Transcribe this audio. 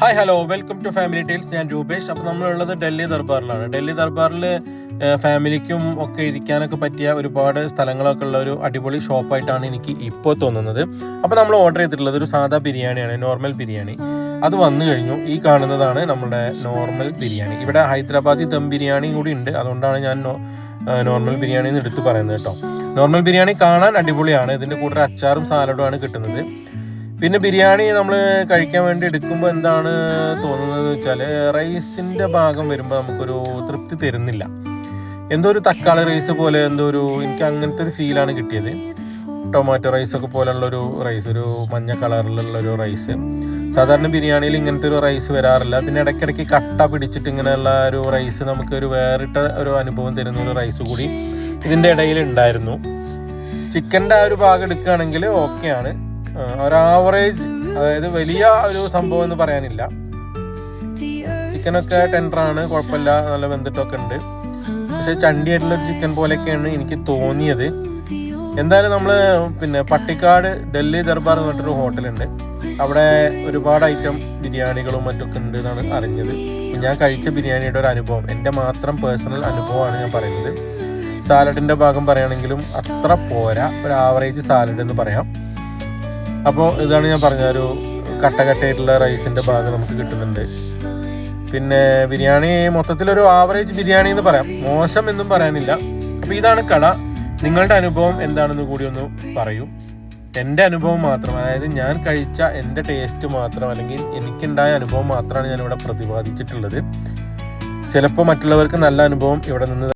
Hi hello welcome to family tiles ഞാൻ രൂപേഷ്. അപ്പോൾ നമ്മളുള്ളത് ഡൽഹി ദർബാറിലാണ്. ഡൽഹി ദർബാറിൽ ഫാമിലിക്കും ഒക്കെ ഇരിക്കാനൊക്കെ പറ്റിയ ഒരുപാട് സ്ഥലങ്ങളൊക്കെ ഉള്ള ഒരു അടിപൊളി ഷോപ്പായിട്ടാണ് എനിക്ക് ഇപ്പോൾ തോന്നുന്നത്. അപ്പോൾ നമ്മൾ ഓർഡർ ചെയ്തിട്ടുള്ളത് ഒരു സാധാ ബിരിയാണിയാണ് നോർമൽ ബിരിയാണി. അത് വന്നു കഴിഞ്ഞു. ഈ കാണുന്നതാണ് നമ്മുടെ നോർമൽ ബിരിയാണി. ഇവിടെ ഹൈദരാബാദി ദം ബിരിയാണി കൂടി ഉണ്ട്. അതുകൊണ്ടാണ് ഞാൻ നോർമൽ ബിരിയാണി എന്ന് എടുത്ത് പറയുന്നത് കേട്ടോ. നോർമൽ ബിരിയാണി കാണാൻ അടിപൊളിയാണ്. ഇതിന്റെ കൂടെ അച്ചാറും സാലഡും ആണ് കിട്ടുന്നത്. പിന്നെ ബിരിയാണി നമ്മൾ കഴിക്കാൻ വേണ്ടി എടുക്കുമ്പോൾ എന്താണ് തോന്നുന്നത് വെച്ചാൽ റൈസിന്റെ ഭാഗം വരുമ്പോൾ നമുക്കൊരു തൃപ്തി തരുന്നില്ല. എന്തോ ഒരു തക്കാളി റൈസ് പോലെ എന്തോ ഒരു എനിക്ക് അങ്ങനത്തെ ഒരു ഫീലാണ് കിട്ടിയത്. ടൊമാറ്റോ റൈസ് ഒക്കെ പോലെയുള്ള ഒരു റൈസ് ഒരു മഞ്ഞ കളറിലുള്ള ഒരു റൈസ്. സാധാരണ ബിരിയാണിയിൽ ഇങ്ങനത്തെ ഒരു റൈസ് വരാറില്ല. പിന്നെ ഇടയ്ക്കിടയ്ക്ക് കട്ട പിടിച്ചിട്ട് ഇങ്ങനെയുള്ള ഒരു റൈസ് നമുക്ക് ഒരു വേറിട്ട ഒരു അനുഭവം തരുന്ന ഒരു റൈസ് കൂടി ഇതിന്റെ ഇടയിൽ ഉണ്ടായിരുന്നു. ചിക്കന്റെ ആ ഒരു ഭാഗം എടുക്കുകയാണെങ്കിൽ ഓക്കെയാണ് ഒരു ആവറേജ് അതായത് വലിയ ഒരു സംഭവം എന്ന് പറയാനില്ല. ചിക്കനൊക്കെ ടെൻഡറാണ് കുഴപ്പമില്ല നല്ല വെന്തിട്ടൊക്കെ ഉണ്ട്. പക്ഷെ ചണ്ടിയായിട്ടുള്ള ചിക്കൻ പോലെയൊക്കെയാണ് എനിക്ക് തോന്നിയത്. എന്തായാലും നമ്മൾ പിന്നെ പട്ടിക്കാട് ഡൽഹി ദർബാർ എന്ന് പറഞ്ഞിട്ടൊരു ഹോട്ടലുണ്ട്. അവിടെ ഒരുപാട് ഐറ്റം ബിരിയാണികളും മറ്റൊക്കെ ഉണ്ട് എന്നാണ് അറിഞ്ഞത്. ഞാൻ കഴിച്ച ബിരിയാണിയുടെ ഒരു അനുഭവം എന്റെ മാത്രം പേഴ്സണൽ അനുഭവമാണ് ഞാൻ പറയുന്നത്. സാലഡിന്റെ ഭാഗം പറയുകയാണെങ്കിലും അത്ര പോരാ. ഒരു ആവറേജ് സാലഡ് എന്ന് പറയാം. അപ്പോൾ ഇതാണ് ഞാൻ പറഞ്ഞ ഒരു കട്ടകട്ടയായിട്ടുള്ള റൈസിന്റെ ഭാഗം നമുക്ക് കിട്ടുന്നുണ്ട്. പിന്നെ ബിരിയാണി മൊത്തത്തിലൊരു ആവറേജ് ബിരിയാണി എന്ന് പറയാം. മോശം എന്നും പറയാനില്ല. അപ്പോൾ ഇതാണ് കട. നിങ്ങളുടെ അനുഭവം എന്താണെന്ന് കൂടി ഒന്ന് പറയൂ. എന്റെ അനുഭവം മാത്രം അതായത് ഞാൻ കഴിച്ച എന്റെ ടേസ്റ്റ് മാത്രം അല്ലെങ്കിൽ എനിക്കുണ്ടായ അനുഭവം മാത്രമാണ് ഞാനിവിടെ പ്രതിപാദിച്ചിട്ടുള്ളത്. ചിലപ്പോൾ മറ്റുള്ളവർക്ക് നല്ല അനുഭവം ഇവിടെ നിന്ന്